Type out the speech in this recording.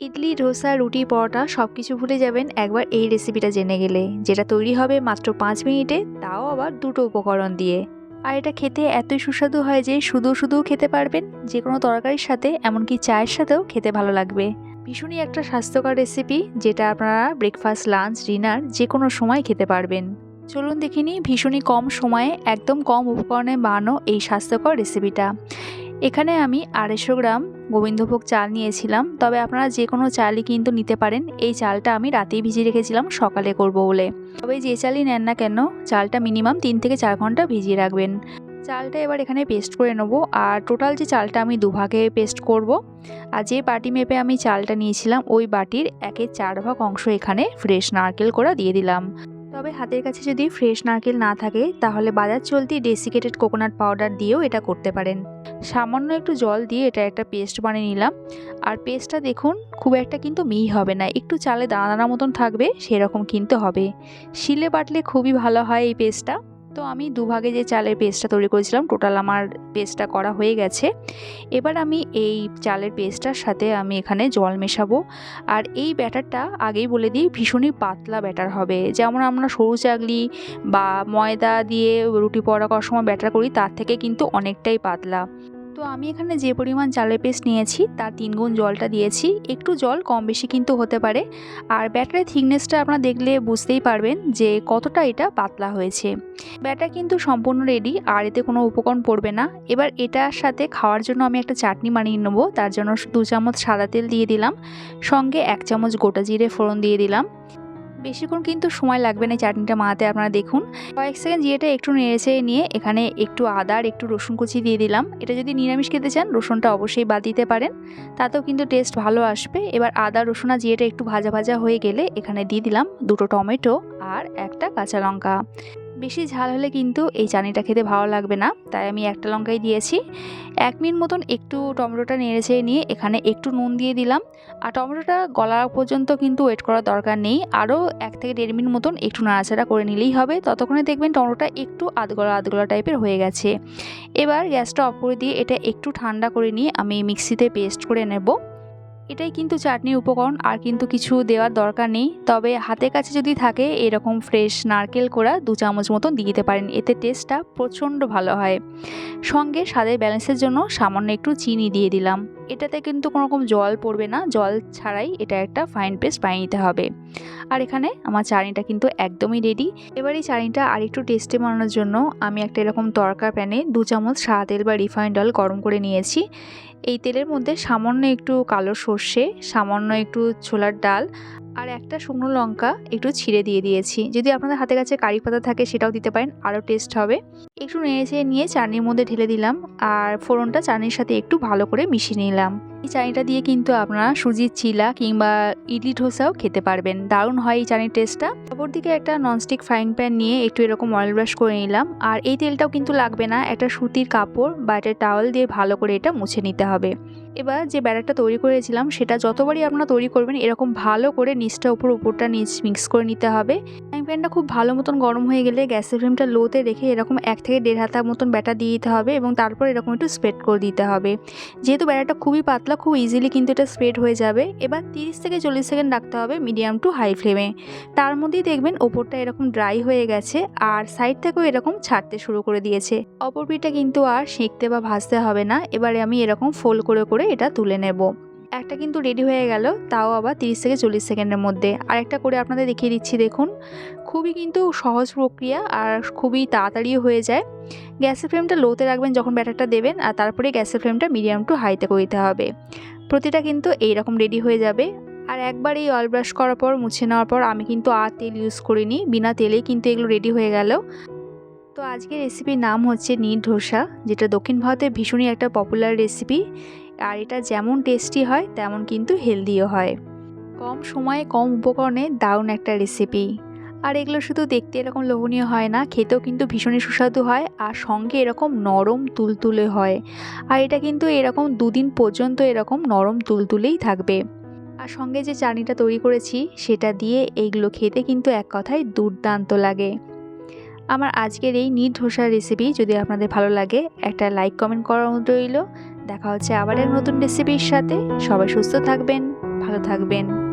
ইডলি, ধোসা, রুটি, পরোটা সব কিছু ভুলে যাবেন একবার এই রেসিপিটা জেনে গেলে। যেটা তৈরি হবে মাত্র পাঁচ মিনিটে তাও আবার দুটো উপকরণ দিয়ে। আর এটা খেতে এতই সুস্বাদু হয় যে শুধু শুধু খেতে পারবেন। যে কোনো তরকারির সাথে এমনকি চায়ের সাথেও খেতে ভালো লাগবে। ভীষণই একটা স্বাস্থ্যকর রেসিপি যেটা আপনারা ব্রেকফাস্ট লাঞ্চ ডিনার যে কোনো সময় খেতে পারবেন। চলুন দেখিনি ভীষণই কম সময়ে একদম কম উপকরণে বানানো এই স্বাস্থ্যকর রেসিপিটা এখানে আমি আড়াইশো গ্রাম গোবিন্দভোগ চাল নিয়েছিলাম, তবে আপনারা যে কোনো চালই কিন্তু নিতে পারেন। এই চালটা আমি রাতেই ভিজিয়ে রেখেছিলাম, সকালে করব বলে। তবে যে চালই নেন না কেন, চালটা মিনিমাম তিন থেকে চার ঘণ্টা ভিজিয়ে রাখবেন। চালটা এবার এখানে পেস্ট করে নেব, আর টোটাল যে চালটা আমি দুভাগে পেস্ট করব, আর যে বাটি মেপে আমি চালটা নিয়েছিলাম, ওই বাটির একের চার ভাগ অংশ এখানে ফ্রেশ নারকেল করা দিয়ে দিলাম। তবে হাতের কাছে যদি ফ্রেশ নারকেল না থাকে, তাহলে বাজার চলতি ডেসিকেটেড কোকোনাট পাউডার দিয়েও এটা করতে পারেন। সামান্য একটু জল দিয়ে এটা একটা পেস্ট বানিয়ে নিলাম। আর পেস্টটা দেখুন, খুব একটা কিন্তু মিহি হবে না, একটু চালে দানা মতন থাকবে, সেরকম কিন্তু হবে। শিলে বাটলে খুবই ভালো হয় এই পেস্টটা তো আমি দুভাগে যে চালের পেস্টটা তৈরি করেছিলাম টোটাল আমার পেস্টটা করা হয়ে গেছে। এবার আমি এই চালের পেস্টটার সাথে আমি এখানে জল মেশাবো। আর এই ব্যাটারটা আগেই বলে দিই, ভীষণই পাতলা ব্যাটার হবে। যেমন আমরা সরু চাগলি বা ময়দা দিয়ে রুটি পরোটা করার সময় ব্যাটার করি, তার থেকে কিন্তু অনেকটাই পাতলা। তো আমি এখানে যে পরিমাণ চালের পেস্ট নিয়েছি, তার তিনগুণ জলটা দিয়েছি। একটু জল কম বেশি কিন্তু হতে পারে। আর ব্যাটারের থিকনেসটা আপনারা দেখলে বুঝতেই পারবেন যে কতটা এটা পাতলা হয়েছে। ব্যাটার কিন্তু সম্পূর্ণ রেডি আর এতে কোনো উপকরণ পড়বে না। এবার এটার সাথে খাওয়ার জন্য আমি একটা চাটনি বানিয়ে নেব। তার জন্য দু চামচ সাদা তেল দিয়ে দিলাম। সঙ্গে এক চামচ গোটা জিরে ফোড়ন দিয়ে দিলাম। বেশিক্ষণ কিন্তু সময় লাগবে না চাটনিটা মাতে আপনারা দেখুন। কয়েক সেকেন্ড জিরেটা একটু নেড়েছে নিয়ে এখানে একটু আদার একটু রসুন কুচি দিয়ে দিলাম। এটা যদি নিরামিষ খেতে চান, রসুনটা অবশ্যই বাদ দিতে পারেন। তাতেও কিন্তু টেস্ট ভালো আসবে। এবার আদা, রসুন আর জিরেটা একটু ভাজা ভাজা হয়ে গেলে এখানে দিয়ে দিলাম দুটো টমেটো আর একটা কাঁচা লঙ্কা। বেশি ঝাল হলে কিন্তু এই চানিটা খেতে ভালো লাগবে না। তাই আমি একটা লঙ্কাই দিয়েছি। এক মিনিট মতন একটু টমেটোটা নেড়েছে নিয়ে এখানে একটু নুন দিয়ে দিলাম। আর টমেটোটা গলা পর্যন্ত কিন্তু ওয়েট করার দরকার নেই। আরও এক থেকে দেড় মিনিট মতন একটু নাড়াচাড়া করে নিলেই হবে। ততক্ষণে দেখবেন টমেটোটা একটু আধগলা আধগলা টাইপের হয়ে গেছে। এবার গ্যাসটা অফ করে দিয়ে এটা একটু ঠান্ডা করে নিয়ে আমি মিক্সিতে পেস্ট করে নেব। এটাই কিন্তু চাটনির উপকরণ, আর কিন্তু কিছু দেওয়ার দরকার নেই। তবে হাতের কাছে যদি থাকে, এরকম ফ্রেশ নারকেল কোড়া দু চামচ মতন দিয়ে দিতে পারেন। এতে টেস্টটা প্রচণ্ড ভালো হয়। সঙ্গে স্বাদের ব্যালেন্সের জন্য সামান্য একটু চিনি দিয়ে দিলাম। এটাতে কিন্তু কোনো রকম জল পড়বে না। জল ছাড়াই এটা একটা ফাইন পেস্ট বানিয়ে নিতে হবে। আর এখানে আমার চাটনিটা কিন্তু একদমই রেডি এবার এই চাটনিটা আরেকটু টেস্টি বানানোর জন্য আমি একটা এরকম তরকার প্যানে দু চামচ সাদা তেল বা রিফাইন্ড অয়েল গরম করে নিয়েছি। এই তেলের মধ্যে সামান্য একটু কালো সর্ষে, সামান্য একটু ছোলার ডাল আর একটা শুকনো লঙ্কা একটু ছিঁড়ে দিয়ে দিয়েছি। যদি আপনাদের হাতে কাছে কারি পাতা থাকে সেটাও দিতে পারেন, আরও টেস্ট হবে। একটু নেড়ে নিয়ে চাটনির মধ্যে ঢেলে দিলাম, আর ফোড়নটা চাটনির সাথে একটু ভালো করে মিশিয়ে নিলাম। এই চাটনিটা দিয়ে কিন্তু আপনারা সুজির চিলা কিংবা ইডলি ধোসাও খেতে পারবেন। দারুণ হয় এই চাটনির টেস্টটা অপরদিকে একটা ননস্টিক ফ্রাইং প্যান নিয়ে একটু এরকম অয়েল ব্রাশ করে নিলাম। আর এই তেলটাও কিন্তু লাগবে না, একটা সুতির কাপড় বা একটা টাওয়েল দিয়ে ভালো করে এটা মুছে নিতে হবে। এবার যে ব্যাটারটা তৈরি করেছিলাম, সেটা যতবারই আপনারা তৈরি করবেন, এরকম ভালো করে নিচটা উপর উপরটা নিচ মিক্স করে নিতে হবে। ফ্রাইং প্যানটা খুব ভালো মতন গরম হয়ে গেলে গ্যাসের ফ্লেমটা লোতে রেখে এরকম এক থেকে দেড় হাতা মতন ব্যাটার দিয়ে দিতে হবে এবং তারপর এরকম একটু স্প্রেড করে দিতে হবে। যেহেতু ব্যাটারটা খুবই পাতলা খুব ইজিলি কিন্তু এটা স্প্রেড হয়ে যাবে। এবার তিরিশ থেকে চল্লিশ সেকেন্ড রাখতে হবে মিডিয়াম টু হাই ফ্লেমে তার মধ্যেই দেখবেন ওপরটা এরকম ড্রাই হয়ে গেছে আর সাইড থেকেও এরকম ছাড়তে শুরু করে দিয়েছে। অপর পিঠটা কিন্তু আর সেঁকতে বা ভাজতে হবে না। এবারে আমি এরকম ফোল্ড করে করে এটা তুলে নেব। একটা কিন্তু রেডি হয়ে গেল, তাও আবার তিরিশ থেকে চল্লিশ সেকেন্ডের মধ্যে। আর একটা করে আপনাদের দেখিয়ে দিচ্ছি, দেখুন। খুবই কিন্তু সহজ প্রক্রিয়া আর খুবই তাড়াতাড়িও হয়ে যায়। গ্যাসের ফ্লেমটা লোতে রাখবেন যখন ব্যাটারটা দেবেন আর তারপরে গ্যাসের ফ্লেমটা মিডিয়াম টু হাইতে করে দিতে হবে। প্রতিটা কিন্তু এইরকম রেডি হয়ে যাবে। আর একবার এই অয়েল ব্রাশ করার পর, মুছে নেওয়ার পর আমি কিন্তু আর তেল ইউজ করিনি। বিনা তেলেই কিন্তু এগুলো রেডি হয়ে গেল। তো আজকের রেসিপির নাম হচ্ছে নীল ধোসা, যেটা দক্ষিণ ভারতের ভীষণই একটা পপুলার রেসিপি আর এটা যেমন টেস্টি হয়, তেমন কিন্তু হেলদিও হয়। কম সময়ে, কম উপকরণে দারুণ একটা রেসিপি আর এগুলো শুধু দেখতে এরকম লোভনীয় হয় না, খেতেও কিন্তু ভীষণই সুস্বাদু হয়, আর সঙ্গে এরকম নরম তুলতুলে হয়। আর এটা কিন্তু এরকম দুদিন পর্যন্ত এরকম নরম তুলতুলেই থাকবে। আর সঙ্গে যে চাটনিটা তৈরি করেছি, সেটা দিয়ে এইগুলো খেতে কিন্তু এক কথায় দুর্দান্ত লাগে। আমার আজকের এই নিট ধোসার রেসিপি যদি আপনাদের ভালো লাগে, একটা লাইক কমেন্ট করার মতো রইল। দেখা হচ্ছে আবার এক নতুন রেসিপির সাথে। সবাই সুস্থ থাকবেন, ভালো থাকবেন।